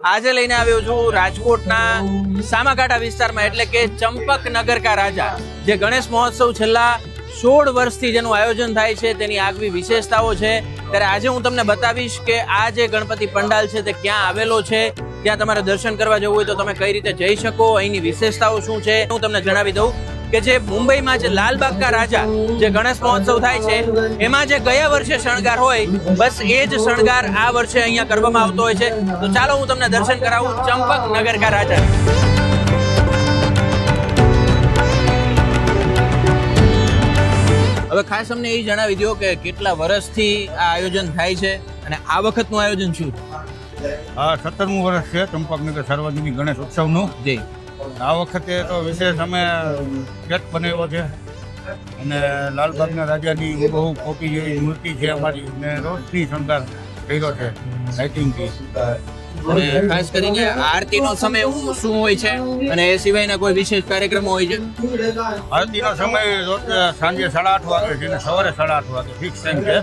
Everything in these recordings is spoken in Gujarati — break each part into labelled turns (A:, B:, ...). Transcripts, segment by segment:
A: આજે લઈને આવ્યો છું રાજકોટના સામાકાંઠા વિસ્તારમાં, એટલે કે ચંપક નગર કા રાજા, જે ગણેશ મહોત્સવ છેલ્લા સોળ વર્ષથી જેનું આયોજન થાય છે, તેની આગવી વિશેષતાઓ છે. ત્યારે આજે હું તમને બતાવીશ કે આ જે ગણપતિ પંડાલ છે, તે ક્યાં આવેલો છે. ત્યાં તમારે દર્શન કરવા જવું હોય તો તમે કઈ રીતે જઈ શકો, અહીંની વિશેષતાઓ શું છે, હું તમને જણાવી દઉં. કે જે મુંબઈમાં જે લાલબાગ કા રાજા જે ગણેશ મહોત્સવ થાય છે એમાં જે ગયા વર્ષે શણગાર હોય બસ એ જ શણગાર આ વર્ષે અહીંયા કરવામાં આવતો હોય છે. તો ચાલો હું તમને દર્શન કરાવું ચંપક નગર કા રાજા. હવે ખાસ અમને એ જણાવી દો કે કેટલા વર્ષથી આ આયોજન થાય છે અને આ વખતનું આયોજન શું
B: હા સત્તરમું વર્ષ છે ચંપકનગર સાર્વજનિક ગણેશ ઉત્સવનું.
A: જી.
B: આ વખતે તો વિશેષ અમે ગેટ બનાવ્યો છે. અને લાલબાગના રાજાની બહુ કોપી જેવી મૂર્તિ છે અમારી. ને રોશની શણગાર કર્યો છે લાઇટિંગથી
A: અને ખાસ કરીને આરતીનો સમય શું હોય છે? અને એ સિવાયના કોઈ વિશેષ કાર્યક્રમો હોય છે?
B: આરતીનો સમય સાંજે સાડા આઠ વાગે છે અને સવારે સાડા આઠ વાગે ફિક્સ ટાઈમ છે.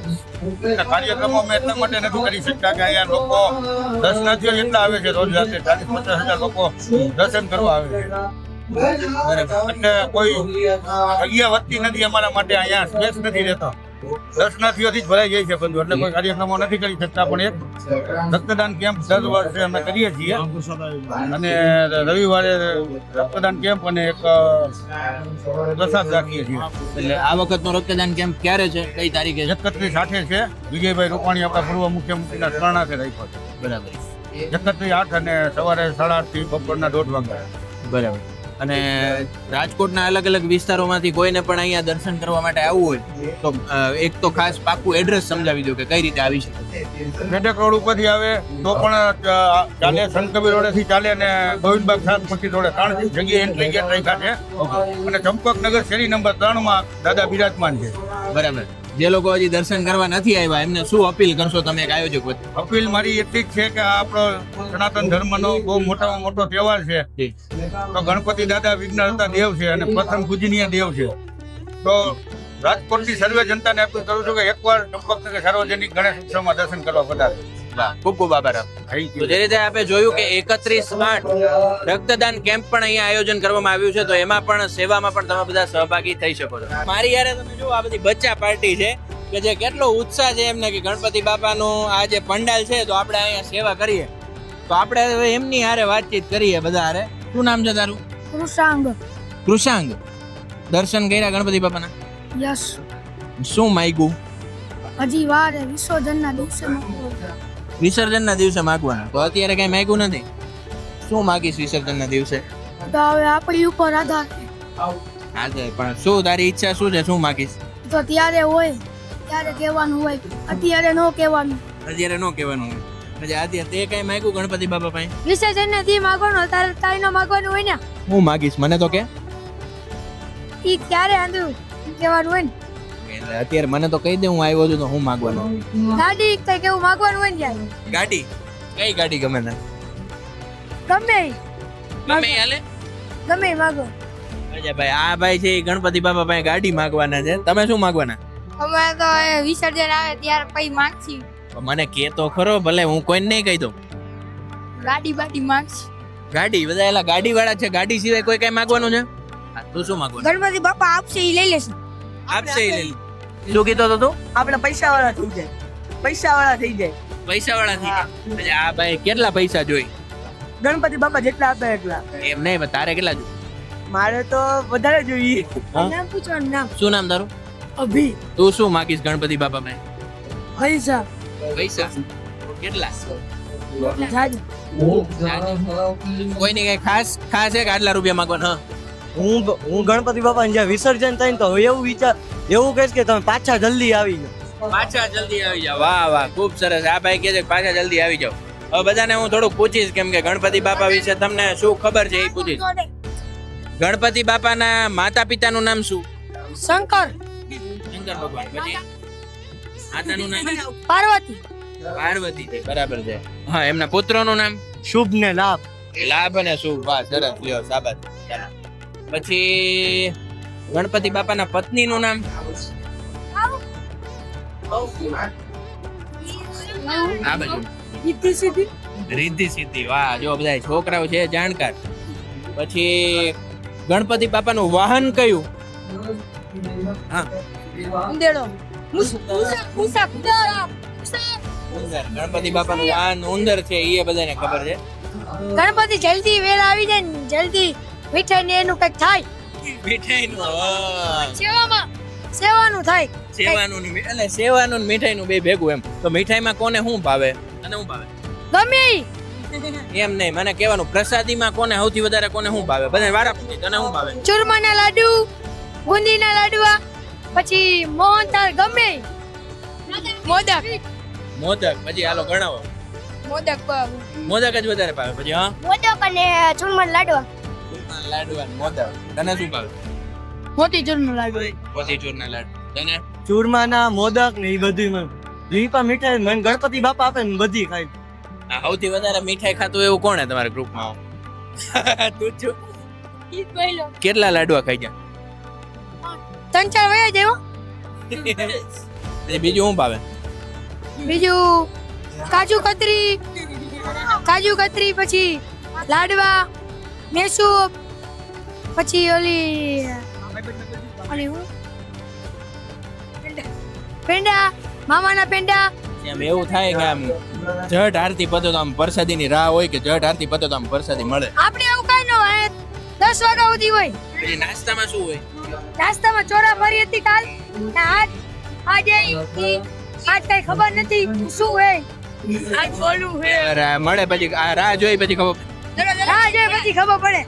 B: કાર્યક્રમો અમે એટલા માટે નથી કરી શકતા કે અહીંયા લોકો દર્શનાર્થીઓ જેટલા આવે છે રોજ રાત્રે ચાલીસ પચાસ હજાર લોકો દર્શન કરવા આવે છે. એટલે કોઈ જગ્યા વધતી નથી અમારા માટે, અહીંયા સ્પેસ નથી રહેતો. દર્શનાર્થીઓથી જ ભરાઈ જાય છે બંધુ. એટલે કોઈ કાર્યક્રમો નથી કરી શકતા પણ એક રક્તદાન કેમ્પ દર વર્ષે અમે કરીએ છીએ. અને રવિવારે રક્તદાન કેમ્પ અને એક પ્રસાદ રાખીએ છીએ.
A: એટલે આ વખતનો રક્તદાન કેમ્પ ક્યારે છે? કઈ તારીખે
B: એકત્રીસ આઠે છે. વિજયભાઈ રૂપાણી આપણા પૂર્વ મુખ્યમંત્રીના સ્મરણાર્થે રાખ્યો છે.
A: બરાબર.
B: એકત્રીસ આઠ અને સવારે સાડા આઠથી બપોરના દોઢ વાગ્યા.
A: બરાબર. અને રાજકોટના અલગ અલગ વિસ્તારોમાંથી કોઈને પણ અહીંયા દર્શન કરવા માટે આવવું હોય તો એક તો ખાસ પાકું એડ્રેસ સમજાવી દો કે કઈ રીતે આવી શકે.
B: રોડ ઉપરથી આવે તો પણ ચાલે સંતકબીર રોડેથી ચાલે અને ગોવિંદબાગ સાત પછી રોડે ત્રણ જગ્યાએ એન્ટ્રી ગેટ રાખ્યા છે અને ચંપકનગર શેરી નંબર ત્રણમાં દાદા બિરાજમાન છે.
A: બરાબર. જે લોકો હજી દર્શન કરવા નથી આવ્યા એમને શું અપીલ કરશો તમે એક આયોજક વચ્ચે
B: અપીલ મારી એટલી જ છે કે આપણો સનાતન ધર્મનો બહુ મોટામાં મોટો તહેવાર છે. તો ગણપતિ દાદા વિઘ્નહર્તા દેવ છે અને પ્રથમ પૂજનીય દેવ છે. તો રાજકોટની સર્વે જનતાને અપીલ કરું છું કે એકવાર ચંપકનગર સાર્વજનિક ગણેશ ઉત્સવમાં દર્શન કરવા પધારે
A: ખૂબ ખૂબ આભાર તો જે રીતે આપણે જોયું કે એકત્રીસ આઠ રક્તદાન કેમ્પ પણ અહીંયા આયોજન કરવામાં આવ્યું છે તો એમાં પણ સેવામાં પણ તમે બધા સહભાગી થઈ શકો છો. મારી યારે તમે જુઓ આ બધી બચ્ચા પાર્ટી છે કે જે કેટલો ઉત્સાહ છે એમને કે ગણપતિ બાપાનું આ જે પંડાલ છે તો આપણે અહીંયા સેવા કરીએ. તો આપણે એમની હારે વાતચીત કરીએ બધા હારે. શું નામ છે તારું?
C: કૃષાંગ.
A: કૃષાંગ. દર્શન કર્યા ગણપતિ બાપાના?
C: યસ.
A: શું માગ્યું?
C: હજી વાર વિસર્જનના દિવસે.
A: વિસર્જનના દિવસે માગવાના? તો અત્યારે કઈ માગ્યું નથી? શું માગીશ વિસર્જનના દિવસે?
C: તો હવે આપણી ઉપર આધાર છે.
A: હા તો પણ શું તારી ઈચ્છા શું છે? શું માગીશ?
C: તો ત્યારે હોય ત્યારે કહેવાનું હોય. અત્યારે ન કહેવાનું.
A: અત્યારે નો કહેવાનું હોય. પછી અત્યારે તે કઈ માગ્યું ગણપતિ બાપા પાસે?
C: વિસર્જનને દી માગવાનું તારે તારે ન માગવાનું હોય ને.
A: હું માગીશ. મને તો કે.
C: ઈ ક્યારે આંધળું કહેવાનું હોય ને?
A: એટલે અત્યારે મને તો કહી દે હું આવ્યો છું તો હું માગવાનું.
C: ગાડી કઈ કેવું માગવાનું હોય ને યાર
A: ગાડી? કઈ ગાડી ગમે ને
C: ગમે.
A: ગમે હાલે.
C: ગમે માગો.
A: અચ્છા ભાઈ આ ભાઈ છે ગણપતિ બાપા પાસે ગાડી માગવાના છે. તમે શું માગવાના?
C: અમે તો વિસર્જન આવે ત્યારે પછી માગશી.
A: મને કે તો ખરો ભલે હું કોઈને નહીં કહી દઉં.
C: ગાડી બાડી માગશી.
A: ગાડી બધા એલા ગાડી વાળા છે ગાડી સિવાય કોઈ કઈ માગવાનું છે? તું શું માંગો
C: ગણપતિ બાપા આપશે એ લઈ લેશે.
A: આપશે એ લઈ શું કીધો તો તું?
D: આપણે પૈસા વાળા થઈ જાય. પૈસા વાળા થઈ જાય.
A: પૈસા વાળા થઈ જાય. આ ભાઈ કેટલા પૈસા જોઈ?
D: ગણપતિ બાપા જેટલા આપે એટલા.
A: એમ નહીં તારે કેટલા જોઈ?
D: મારે તો વધારે જોઈએ?
C: નામ પૂછો નામ.
A: શું નામ તારું?
D: અભી.
A: તું શું માગીશ ગણપતિ બાપા મેં?
D: પૈસા.
A: પૈસા? કેટલા?
D: જાજુ.
A: કોઈને કઈ ખાસ ખાસ એક આટલા રૂપિયા માંગવાના?
E: હું હું ગણપતિ બાપાને જ્યાં વિસર્જન થાય ને તો એવું વિચાર એવું કહીશ કે તમે પાછા જલ્દી આવી જાઓ.
A: પાછા જલ્દી આવી જાઓ. વાહ વાહ ખૂબ સરસ. આ ભાઈ કહે છે પાછા જલ્દી આવી જાવ હવે બધાને હું થોડુંક પૂછીશ કેમ કે ગણપતિ બાપા વિશે તમને શું ખબર છે એ પૂછીશ. ગણપતિ બાપાના માતા પિતાનું નામ શું?
C: શંકર.
A: શંકર ભગવાન. પછી? માતાનું નામ?
C: પાર્વતી.
A: પાર્વતી બરાબર છે. હા એમના પુત્રનું નામ?
E: શુભ ને લાભ.
A: લાભ અને શુભ. વાહ સરસ. લ્યો સાબત ચાલો. પછી ગણપતિ બાપાના પત્નીનું નામ? આ બાજુ.
C: રિદ્ધિ સિદ્ધિ.
A: વાહ જો બધા છોકરાઓ છે જાણકાર. પછી ગણપતિ બાપાનું વાહન કયું? હા. ગણપતિ બાપાનું વાહન ઉંદર છે એ બધાને ખબર છે.
C: ગણપતિ જલ્દી વેલા આવી જાય ને જલ્દી. મીઠાઈ ને એનું કંઈક થાય?
A: મીઠાઈનું.
C: સેવામાં સેવાનું થાય.
A: સેવાનું ને એટલે સેવાનું ને મીઠાઈનું બે ભેગું એમ. તો મીઠાઈમાં કોને શું ભાવે? અને શું ભાવે?
C: ગમે.
A: એમ નહીં મને કહેવાનું પ્રસાદીમાં કોને સૌથી વધારે કોને શું ભાવે? બધા વારા પૂછી તને શું ભાવે?
C: ચૂરમાના લાડુ બુંદીના લાડવા પછી મોહનથાળ ગમે. મોદક.
A: મોદક પછી હાલો ગણાવો.
C: મોદક
A: મોદક જ વધારે ભાવે પછી હા?
C: મોદક અને ચૂરમાના લાડવા.
A: લાડુ મોદક. તને શું ભાવે?
C: મોતી ચૂરનો લાડુ
A: મોતીચૂરના લાડુ તને?
E: ચૂરમાના મોદક ને એ બધું મને. દીપા મીઠાઈ મને ગણપતિ બાપા આપે ને બધી ખાઈ
A: આ સૌથી વધારે મીઠાઈ ખાતું એવું કોણ તમારા ગ્રુપમાં તું છું. કેટલા લાડવા ખાઈ ગયા?
C: ત્રણ ચાર વયા જેવો
A: બીજું શું ભાવે?
C: બીજું કાજુ કતરી. કાજુ કતરી પછી લાડવા. મેસૂબ પછી ઓલી ઓલી હું પેંડા મામાના પેંડા
A: એમ એવું થાય કે આમ જટ આરતી પતો તો આમ પ્રસાદીની રાહ હોય કે જટ આરતી પતો તો આમ પ્રસાદી મળે.
C: આપણે એવું કઈ ન હોય. દસ વાગ્યા સુધી હોય.
A: નાસ્તામાં શું હોય?
C: નાસ્તામાં ચોરા ફરી હતી કાલ. ને આજ આજે આજ કઈ ખબર નથી શું હોય. આજ બોલું હે
A: અરે, મળે પછી આ રાહ જોઈ પછી ખબર
C: હા જે પછી ખબર પડે.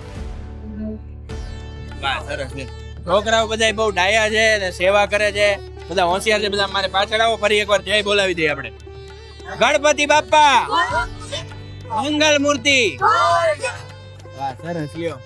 A: વાહ સરસ છે. છોકરાઓ બધા બહુ ડાયા છે ને સેવા કરે છે. બધા હોશિયાર છે બધા મારે પાછળ આવો ફરી એકવાર જય બોલાવી દઈએ આપણે. ગણપતિ બાપા મંગલ મૂર્તિ વાહ સરસ લ્યો.